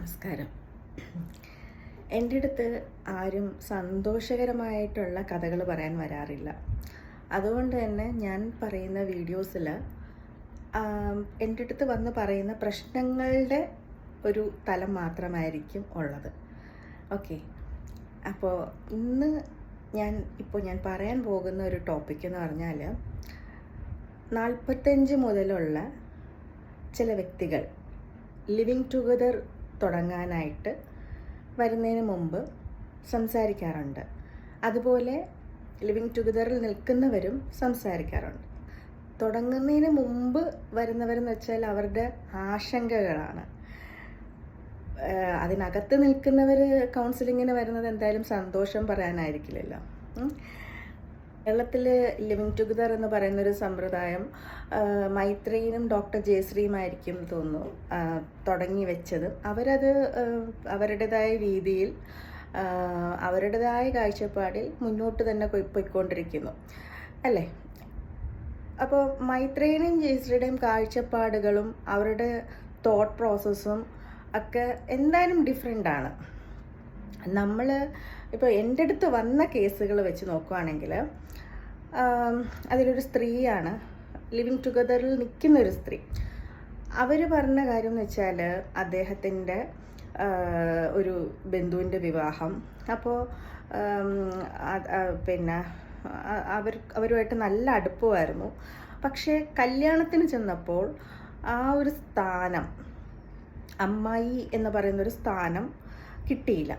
നമസ്കാരം. എന്റെ അടുത്ത് ആരും സന്തോഷകരമായിട്ടുള്ള കഥകൾ പറയാൻ വരാറില്ല. അതുകൊണ്ട് തന്നെ ഞാൻ പറയുന്ന വീഡിയോസിൽ എന്റെ അടുത്ത് വന്ന് പറയുന്ന പ്രശ്നങ്ങളുടെ ഒരു തലം മാത്രമായിരിക്കും ഉള്ളത്. ഓക്കെ. അപ്പോൾ ഇന്ന് ഞാൻ ഇപ്പോൾ ഞാൻ പറയാൻ പോകുന്ന ഒരു ടോപ്പിക് എന്ന് പറഞ്ഞാൽ നാൽപ്പത്തഞ്ച് മുതലുള്ള ചില വ്യക്തികൾ ലിവിങ് ടുഗദർ തുടങ്ങാനായിട്ട് വരുന്നതിന് മുമ്പ് സംസാരിക്കാറുണ്ട്. അതുപോലെ ലിവിങ് ടുഗദറിൽ നിൽക്കുന്നവരും സംസാരിക്കാറുണ്ട്. തുടങ്ങുന്നതിന് മുമ്പ് വരുന്നവരെന്ന് വെച്ചാൽ അവരുടെ ആശങ്കകളാണ്. അതിനകത്ത് നിൽക്കുന്നവർ കൗൺസിലിങ്ങിന് വരുന്നത് എന്തായാലും സന്തോഷം പറയാനായിരിക്കില്ലല്ലോ. കേരളത്തിൽ ലിവിങ് ടുഗദർ എന്ന് പറയുന്നൊരു സമ്പ്രദായം മൈത്രേയിനും ഡോക്ടർ ജയശ്രീയുമായിരിക്കും തോന്നുന്നു തുടങ്ങി വെച്ചത്. അവരത് അവരുടേതായ രീതിയിൽ അവരുടേതായ കാഴ്ചപ്പാടിൽ മുന്നോട്ട് തന്നെ പോയി പോയിക്കൊണ്ടിരിക്കുന്നു. അല്ലേ? അപ്പോൾ മൈത്രേയനും ജയശ്രീയുടെയും കാഴ്ചപ്പാടുകളും അവരുടെ തോട്ട് പ്രോസസ്സും ഒക്കെ എന്തായാലും ഡിഫറെന്റ് ആണ്. നമ്മൾ ഇപ്പോൾ എന്റെ അടുത്ത് വന്ന കേസുകൾ വെച്ച് നോക്കുവാണെങ്കിൽ ആം, അതിലൊരു സ്ത്രീയാണ്. ലിവിങ് ടുഗദറിൽ നിൽക്കുന്ന ഒരു സ്ത്രീ. അവർ പറഞ്ഞ കാര്യം എന്ന് വെച്ചാൽ അദ്ദേഹത്തിന്റെ ഒരു ബന്ധുവിന്റെ വിവാഹം. അപ്പോൾ പിന്നെ അവർ അവരുമായിട്ട് നല്ല അടുപ്പമായിരുന്നു. പക്ഷേ കല്യാണത്തിന് ചെന്നപ്പോൾ ആ ഒരു സ്ഥാനം അമ്മായി എന്ന് പറയുന്നൊരു സ്ഥാനം കിട്ടിയില്ല.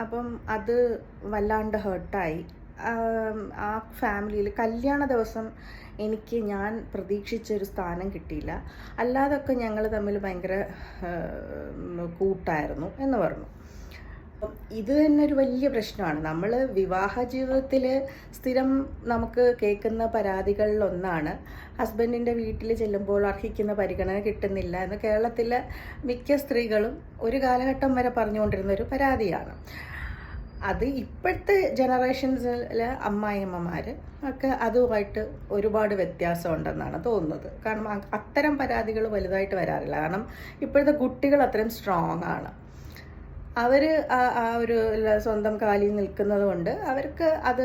അപ്പം അത് വല്ലാണ്ട് ഹേർട്ടായി ആ ഫാമിലിയിൽ കല്യാണ ദിവസം എനിക്ക് ഞാൻ പ്രതീക്ഷിച്ച ഒരു സ്ഥാനം കിട്ടിയില്ല. അല്ലാതൊക്കെ ഞങ്ങൾ തമ്മിൽ ഭയങ്കര കൂട്ടായിരുന്നു എന്ന് പറഞ്ഞു. ഇത് തന്നെ ഒരു വലിയ പ്രശ്നമാണ്. നമ്മൾ വിവാഹ ജീവിതത്തിൽ സ്ഥിരം നമുക്ക് കേൾക്കുന്ന പരാതികളിലൊന്നാണ് ഹസ്ബൻഡിന്റെ വീട്ടിൽ ചെല്ലുമ്പോൾ അർഹിക്കുന്ന പരിഗണന കിട്ടുന്നില്ല എന്ന് കേരളത്തിലെ മിക്ക സ്ത്രീകളും ഒരു കാലഘട്ടം വരെ പറഞ്ഞുകൊണ്ടിരുന്ന ഒരു പരാതിയാണ്. അത് ഇപ്പോഴത്തെ ജനറേഷൻസിലെ അമ്മായിയമ്മമാർ ഒക്കെ അതുമായിട്ട് ഒരുപാട് വ്യത്യാസം ഉണ്ടെന്നാണ് തോന്നുന്നത്. കാരണം അത്തരം പരാതികൾ വലുതായിട്ട് വരാറില്ല. കാരണം ഇപ്പോഴത്തെ കുട്ടികൾ അത്രയും സ്ട്രോങ് ആണ്. അവർ ആ ഒരു സ്വന്തം കാലിൽ നിൽക്കുന്നത് കൊണ്ട് അവർക്ക് അത്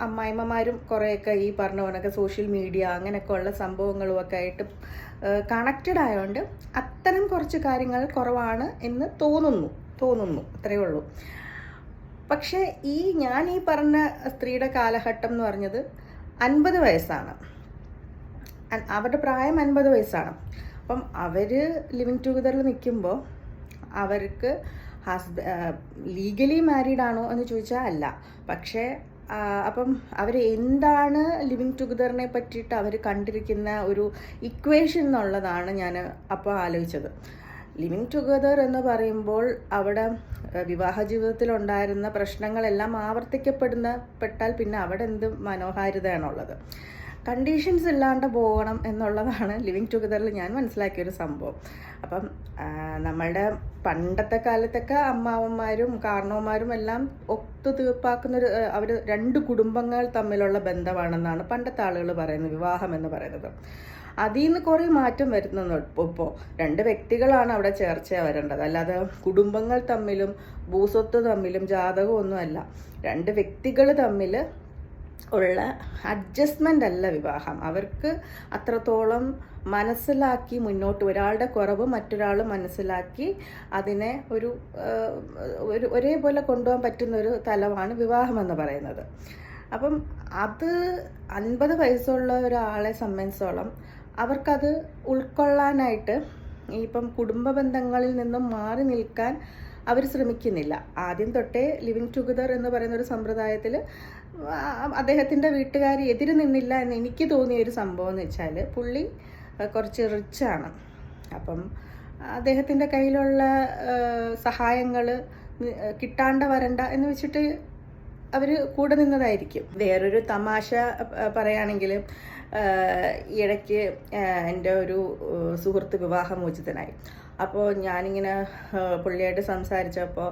അമ്മായിമ്മമാരും കുറേയൊക്കെ ഈ പറഞ്ഞ പോലൊക്കെ സോഷ്യൽ മീഡിയ അങ്ങനെയൊക്കെ ഉള്ള സംഭവങ്ങളും ഒക്കെ ആയിട്ട് കണക്റ്റഡ് ആയതുകൊണ്ട് അത്തരം കുറച്ച് കാര്യങ്ങൾ കുറവാണ് എന്ന് തോന്നുന്നു. തോന്നുന്നു. അത്രയേ ഉള്ളൂ. പക്ഷേ ഈ ഞാൻ ഈ പറഞ്ഞ സ്ത്രീയുടെ കാലഘട്ടം എന്ന് പറഞ്ഞത് അൻപത് വയസ്സാണ്. അവരുടെ പ്രായം അൻപത് വയസ്സാണ്. അപ്പം അവർ ലിവിങ് ടുഗദറിൽ നിൽക്കുമ്പോൾ അവർക്ക് ഹസ്ബ ലീഗലി മാരീഡ് ആണോ എന്ന് ചോദിച്ചാൽ അല്ല. പക്ഷേ അപ്പം അവർ എന്താണ് ലിവിങ് ടുഗദറിനെ പറ്റിയിട്ട് അവർ കണ്ടിരിക്കുന്ന ഒരു ഇക്വേഷൻ എന്നുള്ളതാണ് ഞാൻ അപ്പോൾ ആലോചിച്ചത്. ലിവിങ് ടുഗദർ എന്ന് പറയുമ്പോൾ അവിടെ വിവാഹ ജീവിതത്തിൽ ഉണ്ടായിരുന്ന പ്രശ്നങ്ങളെല്ലാം ആവർത്തിക്കപ്പെടുന്ന പെട്ടാൽ പിന്നെ അവിടെ എന്ത് മനോഹാരിതയാണുള്ളത്? കണ്ടീഷൻസ് ഇല്ലാണ്ട് പോകണം എന്നുള്ളതാണ് ലിവിങ് ടുഗദറിൽ ഞാൻ മനസ്സിലാക്കിയൊരു സംഭവം. അപ്പം നമ്മളുടെ പണ്ടത്തെ കാലത്തൊക്കെ അമ്മാവന്മാരും കാരണവന്മാരും എല്ലാം ഒത്തു തീർപ്പാക്കുന്നൊരു അവർ രണ്ട് കുടുംബങ്ങൾ തമ്മിലുള്ള ബന്ധമാണെന്നാണ് പണ്ടത്തെ ആളുകൾ പറയുന്നത് വിവാഹം എന്ന് പറയുന്നത്. അതിൽ നിന്ന് കുറേ മാറ്റം വരുന്നുണ്ട് ഇപ്പോൾ രണ്ട് വ്യക്തികളാണ് അവിടെ ചേർച്ച വരേണ്ടത്. അല്ലാതെ കുടുംബങ്ങൾ തമ്മിലും ഭൂസ്വത്ത് തമ്മിലും ജാതകമൊന്നുമല്ല. രണ്ട് വ്യക്തികൾ തമ്മിൽ ഉള്ള അഡ്ജസ്റ്റ്മെന്റ് അല്ല വിവാഹം. അവർക്ക് അത്രത്തോളം മനസ്സിലാക്കി മുന്നോട്ട് ഒരാളുടെ കുറവ് മറ്റൊരാൾ മനസ്സിലാക്കി അതിനെ ഒരു ഒരു ഒരേപോലെ കൊണ്ടുപോകാൻ പറ്റുന്ന ഒരു തലമാണ് വിവാഹം എന്ന് പറയുന്നത്. അപ്പം അത് അൻപത് വയസ്സുള്ള ഒരാളെ സംബന്ധിച്ചോളം അവർക്കത് ഉൾക്കൊള്ളാനായിട്ട് ഇപ്പം കുടുംബ ബന്ധങ്ങളിൽ നിന്നും മാറി നിൽക്കാൻ അവർ ശ്രമിക്കുന്നില്ല. ആദ്യം തൊട്ടേ ലിവിങ് ടുഗദർ എന്ന് പറയുന്ന ഒരു സമ്പ്രദായത്തിൽ അദ്ദേഹത്തിന്റെ വീട്ടുകാർ എതിര് നിന്നില്ല എന്ന് എനിക്ക് തോന്നിയ ഒരു സംഭവം എന്ന് വെച്ചാൽ പുള്ളി കുറച്ച് റിച്ചാണ് അപ്പം അദ്ദേഹത്തിന്റെ കയ്യിലുള്ള സഹായങ്ങൾ കിട്ടാണ്ട വരണ്ട എന്ന് വെച്ചിട്ട് അവർ കൂടെ നിന്നതായിരിക്കും. വേറൊരു തമാശ പറയുകയാണെങ്കിൽ ഇടയ്ക്ക് എന്റെ ഒരു സുഹൃത്ത് വിവാഹമോചിതനായി. അപ്പോൾ ഞാനിങ്ങനെ പുള്ളിയായിട്ട് സംസാരിച്ചപ്പോൾ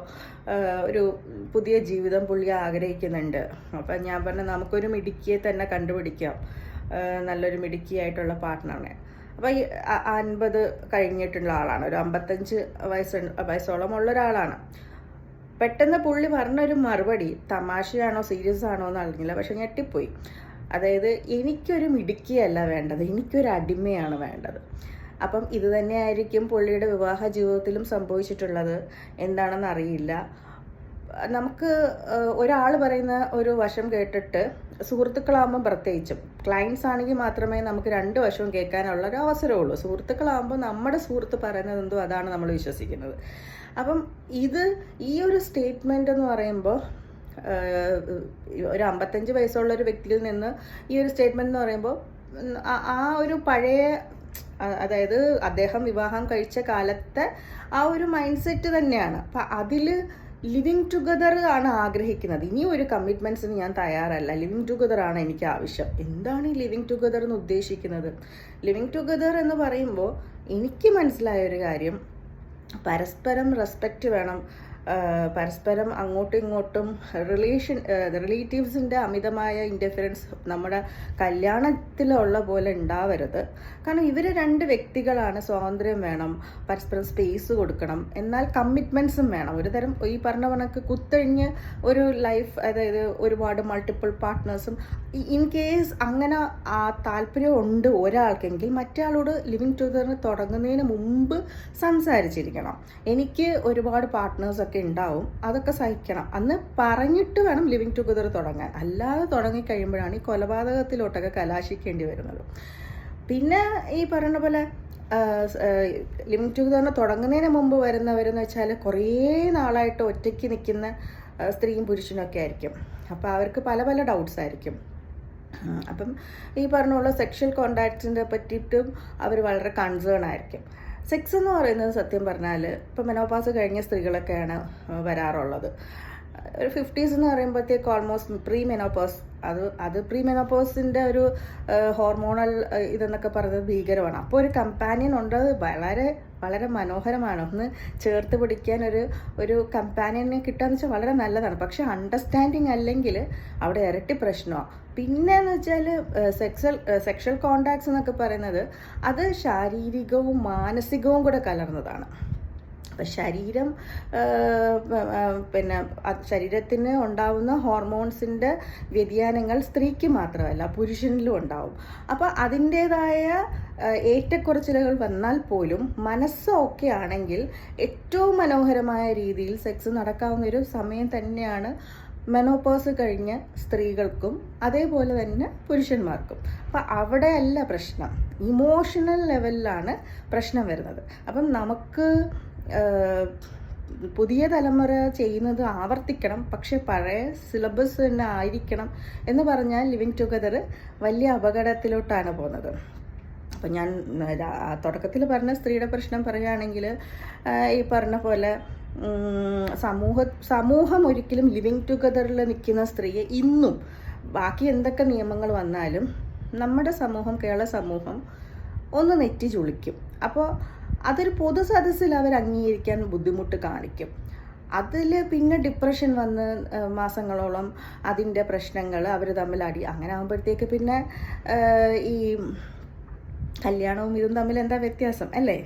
ഒരു പുതിയ ജീവിതം പുള്ളി ആഗ്രഹിക്കുന്നുണ്ട്. അപ്പം ഞാൻ പറഞ്ഞു നമുക്കൊരു മിടുക്കിയെ തന്നെ കണ്ടുപിടിക്കാം. നല്ലൊരു മിടുക്കിയായിട്ടുള്ള പാർട്ട്ണറിനെ. അപ്പോൾ ഈ അൻപത് കഴിഞ്ഞിട്ടുള്ള ആളാണ്. ഒരു അമ്പത്തഞ്ച് വയസ്സ് വയസ്സോളം ഉള്ള ഒരാളാണ്. പെട്ടെന്ന് പുള്ളി പറഞ്ഞൊരു മറുപടി തമാശയാണോ സീരിയസ് ആണോ എന്ന് അറിഞ്ഞില്ല പക്ഷെ ഞെട്ടിപ്പോയി. അതായത് എനിക്കൊരു മിടുക്കിയല്ല വേണ്ടത് എനിക്കൊരു അടിമയാണ് വേണ്ടത്. അപ്പം ഇത് തന്നെയായിരിക്കും പുള്ളിയുടെ വിവാഹ ജീവിതത്തിലും സംഭവിച്ചിട്ടുള്ളത്. എന്താണെന്ന് അറിയില്ല. നമുക്ക് ഒരാൾ പറയുന്ന ഒരു വശം കേട്ടിട്ട് സുഹൃത്തുക്കളാകുമ്പോൾ പ്രത്യേകിച്ചും ക്ലയൻസ് ആണെങ്കിൽ മാത്രമേ നമുക്ക് രണ്ട് വശവും കേൾക്കാനുള്ള ഒരു അവസരമുള്ളൂ. സുഹൃത്തുക്കളാകുമ്പോൾ നമ്മുടെ സുഹൃത്ത് പറയുന്നത് എന്തോ അതാണ് നമ്മൾ വിശ്വസിക്കുന്നത്. അപ്പം ഇത് ഈ ഒരു സ്റ്റേറ്റ്മെന്റ് എന്ന് പറയുമ്പോൾ ഒരു അമ്പത്തഞ്ച് വയസ്സുള്ള ഒരു വ്യക്തിയിൽ നിന്ന് ഈ ഒരു സ്റ്റേറ്റ്മെന്റ് എന്ന് പറയുമ്പോൾ ആ- ഒരു പഴയ അതായത് അദ്ദേഹം വിവാഹം കഴിച്ച കാലത്തെ ആ ഒരു മൈൻഡ് സെറ്റ് തന്നെയാണ്. അപ്പം അതിൽ ലിവിങ് ടുഗദർ ആണ് ആഗ്രഹിക്കുന്നത്. ഇനി ഒരു കമ്മിറ്റ്മെന്റ്സിന് ഞാൻ തയ്യാറല്ല. ലിവിങ് ടുഗദർ ആണ് എനിക്ക് ആവശ്യം. എന്താണ് ഈ ലിവിങ് ടുഗദർ എന്ന് ഉദ്ദേശിക്കുന്നത്? ലിവിങ് ടുഗദർ എന്ന് പറയുമ്പോൾ എനിക്ക് മനസ്സിലായ ഒരു കാര്യം പരസ്പരം റെസ്പെക്റ്റ് വേണം. പരസ്പരം അങ്ങോട്ടും ഇങ്ങോട്ടും റിലേഷൻ റിലേറ്റീവ്സിന്റെ അമിതമായ ഇന്റർഫിറൻസ് നമ്മുടെ കല്യാണത്തിലുള്ള പോലെ ഉണ്ടാവരുത്. കാരണം ഇവർ രണ്ട് വ്യക്തികളാണ് സ്വാതന്ത്ര്യം വേണം പരസ്പരം സ്പേസ് കൊടുക്കണം എന്നാൽ കമ്മിറ്റ്മെന്റ്സും വേണം. ഒരു തരം ഈ പറഞ്ഞ കണക്ക് കുത്തഴിഞ്ഞ് ഒരു ലൈഫ് അതായത് ഒരുപാട് മൾട്ടിപ്പിൾ പാർട്ട്നേഴ്സും ഇൻ കേസ് അങ്ങനെ ആ താല്പര്യം ഉണ്ട് ഒരാൾക്കെങ്കിൽ മറ്റാളോട് ലിവിങ് ടുഗദറിന് തുടങ്ങുന്നതിന് മുമ്പ് സംസാരിച്ചിരിക്കണം. എനിക്ക് ഒരുപാട് പാർട്ട്നേഴ്സൊക്കെ ഉണ്ടാവും അതൊക്കെ സഹിക്കണം. അന്ന് പറഞ്ഞിട്ട് വേണം ലിവിങ് ടുഗദർ തുടങ്ങാൻ. അല്ലാതെ തുടങ്ങിക്കഴിയുമ്പോഴാണ് ഈ കൊലപാതകത്തിലോട്ടൊക്കെ കലാശിക്കേണ്ടി വരുന്നത്. പിന്നെ ഈ പറയുന്ന പോലെ ലിവിങ് ടുഗദറിന് തുടങ്ങുന്നതിന് മുമ്പ് വരുന്നവരെന്ന് വെച്ചാൽ കുറേ നാളായിട്ട് ഒറ്റയ്ക്ക് നിൽക്കുന്ന സ്ത്രീയും പുരുഷനൊക്കെ ആയിരിക്കും. അപ്പോൾ അവർക്ക് പല പല ഡൗട്ട്സ് ആയിരിക്കും. അപ്പം ഈ പറഞ്ഞ പോലെ സെക്ഷൽ കോണ്ടാക്ട്സിന്റെ പറ്റിയിട്ടും അവർ വളരെ കൺസേൺ ആയിരിക്കും. സെക്സ് എന്ന് പറയുന്നത് സത്യം പറഞ്ഞാൽ ഇപ്പം മെനോപാസ് കഴിഞ്ഞ സ്ത്രീകളൊക്കെയാണ് വരാറുള്ളത്. ഒരു ഫിഫ്റ്റീസ് എന്ന് പറയുമ്പോഴത്തേക്ക് ഓൾമോസ്റ്റ് പ്രീ മെനോപോസ് അത് അത് പ്രീ മെനോപോസിന്റെ ഒരു ഹോർമോണൽ ഇതെന്നൊക്കെ പറയുന്നത് ഭീകരമാണ്. അപ്പോൾ ഒരു കമ്പാനിയൻ ഉണ്ട് വളരെ വളരെ മനോഹരമാണ്. ഒന്ന് ചേർത്ത് പിടിക്കാൻ ഒരു ഒരു കമ്പാനിയനെ കിട്ടുകയെന്ന് വെച്ചാൽ വളരെ നല്ലതാണ്. പക്ഷെ അണ്ടർസ്റ്റാൻഡിങ് അല്ലെങ്കിൽ അവിടെ ഇരട്ടി പ്രശ്നമാണ് പിന്നെ എന്ന് വെച്ചാൽ സെക്സൽ സെക്ഷൽ കോണ്ടാക്ട്സ് എന്നൊക്കെ പറയുന്നത് അത് ശാരീരികവും മാനസികവും കൂടെ കലർന്നതാണ്. അപ്പം ശരീരം പിന്നെ ശരീരത്തിന് ഉണ്ടാവുന്ന ഹോർമോൺസിന്റെ വ്യതിയാനങ്ങൾ സ്ത്രീക്ക് മാത്രമല്ല പുരുഷനിലും ഉണ്ടാവും. അപ്പോൾ അതിന്റേതായ ഏറ്റക്കുറച്ചിലുകൾ വന്നാൽ പോലും മനസ്സ് ഓക്കെ ആണെങ്കിൽ ഏറ്റവും മനോഹരമായ രീതിയിൽ സെക്സ് നടക്കാവുന്ന ഒരു സമയം തന്നെയാണ് മെനോപോസ് കഴിഞ്ഞ സ്ത്രീകൾക്കും അതേപോലെ തന്നെ പുരുഷന്മാർക്കും. അപ്പം അവിടെയല്ല പ്രശ്നം. ഇമോഷണൽ ലെവലിലാണ് പ്രശ്നം വരുന്നത്. അപ്പം നമുക്ക് പുതിയ തലമുറ ചെയ്യുന്നത് ആവർത്തിക്കണം പക്ഷെ പഴയ സിലബസ് തന്നെ ആയിരിക്കണം എന്ന് പറഞ്ഞാൽ ലിവിങ് ടുഗദർ വലിയ അപകടത്തിലോട്ടാണ് പോകുന്നത്. അപ്പം ഞാൻ തുടക്കത്തിൽ പറഞ്ഞ സ്ത്രീയുടെ പ്രശ്നം പറയുകയാണെങ്കിൽ ഈ പറഞ്ഞ പോലെ സമൂഹ സമൂഹം ഒരിക്കലും ലിവിങ് ടുഗദറിൽ നിൽക്കുന്ന സ്ത്രീയെ ഇന്നും ബാക്കി എന്തൊക്കെ നിയമങ്ങൾ വന്നാലും നമ്മുടെ സമൂഹം കേരള സമൂഹം ഒന്ന് നെറ്റി ചുളിക്കും അപ്പോൾ അതൊരു പൊതു സദസ്സിൽ അവർ അംഗീകരിക്കാൻ ബുദ്ധിമുട്ട് കാണിക്കും. അതിൽ പിന്നെ ഡിപ്രഷൻ വന്ന് മാസങ്ങളോളം അതിന്റെ പ്രശ്നങ്ങൾ അവർ തമ്മിൽ അടി അങ്ങനെ ആകുമ്പോഴത്തേക്ക് പിന്നെ ഈ കല്യാണവും ഇതും തമ്മിൽ എന്താ വ്യത്യാസം? അല്ലേ?